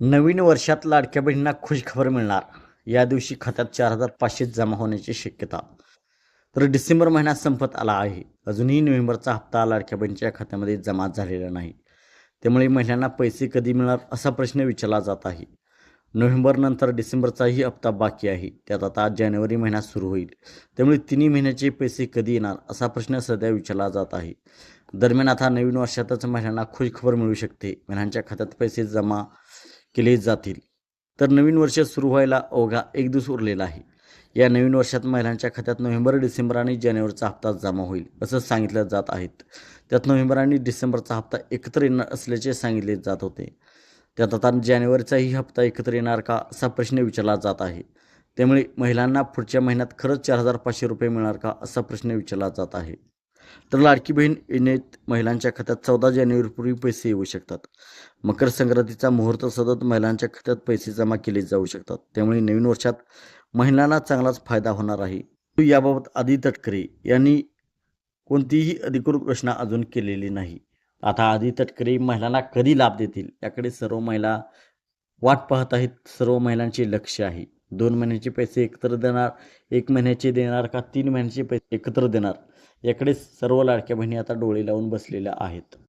नवीन वर्षात लाडक्या बहिणींना खुश खबर मिळणार. या दिवशी खात्यात चार हजार पाचशे जमा होण्याची शक्यता. तर डिसेंबर महिना संपत आला आहे. अजूनही नोव्हेंबरचा हप्ता लाडक्या बहिणीच्या खात्यामध्ये जमा झालेला नाही. त्यामुळे महिलांना पैसे कधी मिळणार असा प्रश्न विचारला जात आहे. नोव्हेंबरनंतर डिसेंबरचाही हप्ता बाकी आहे. त्यात आता जानेवारी महिना सुरू होईल. त्यामुळे तिन्ही महिन्याचे पैसे कधी येणार असा प्रश्न सध्या विचारला जात आहे. दरम्यान आता नवीन वर्षातच महिलांना खुश खबर मिळू शकते. महिलांच्या खात्यात पैसे जमा केले जातील. तर नवीन वर्ष सुरू व्हायला अवघा एक दिवस उरलेला आहे. या नवीन वर्षात महिलांच्या खात्यात नोव्हेंबर डिसेंबर आणि जानेवारीचा हप्ता जमा होईल असं सांगितलं जात आहेत त्यात नोव्हेंबर आणि डिसेंबरचा हप्ता एकत्र येणार असल्याचे सांगितले जात होते. त्यात आता जानेवारीचाही हप्ता एकत्र येणार का असा प्रश्न विचारला जात आहे. त्यामुळे महिलांना पुढच्या महिन्यात खरंच चार हजार पाचशे रुपये मिळणार का असा प्रश्न विचारला जात आहे. तर लाडकी बहीण योजनेत महिलांच्या खात्यात चौदा जानेवारीपूर्वी पैसे येऊ शकतात. मकर संक्रांतीचा मुहूर्त सतत महिलांच्या खात्यात पैसे जमा केले जाऊ शकतात. त्यामुळे नवीन वर्षात महिलांना चांगलाच फायदा होणार आहे. याबाबत आदी तटकरे यांनी कोणतीही अधिकृत घोषणा अजून केलेली नाही. आता आदी तटकरे महिलांना कधी लाभ देतील याकडे सर्व महिला वाट पाहत आहेत. सर्व महिलांचे लक्ष आहे. दोन महिन्याचे पैसे एकत्र देणार एक महिन्याचे देणार का तीन महिन्याचे पैसे एकत्र देणार? याकडे सर्व लाडक्या बहिणी आता डोळे लावून बसलेल्या आहेत.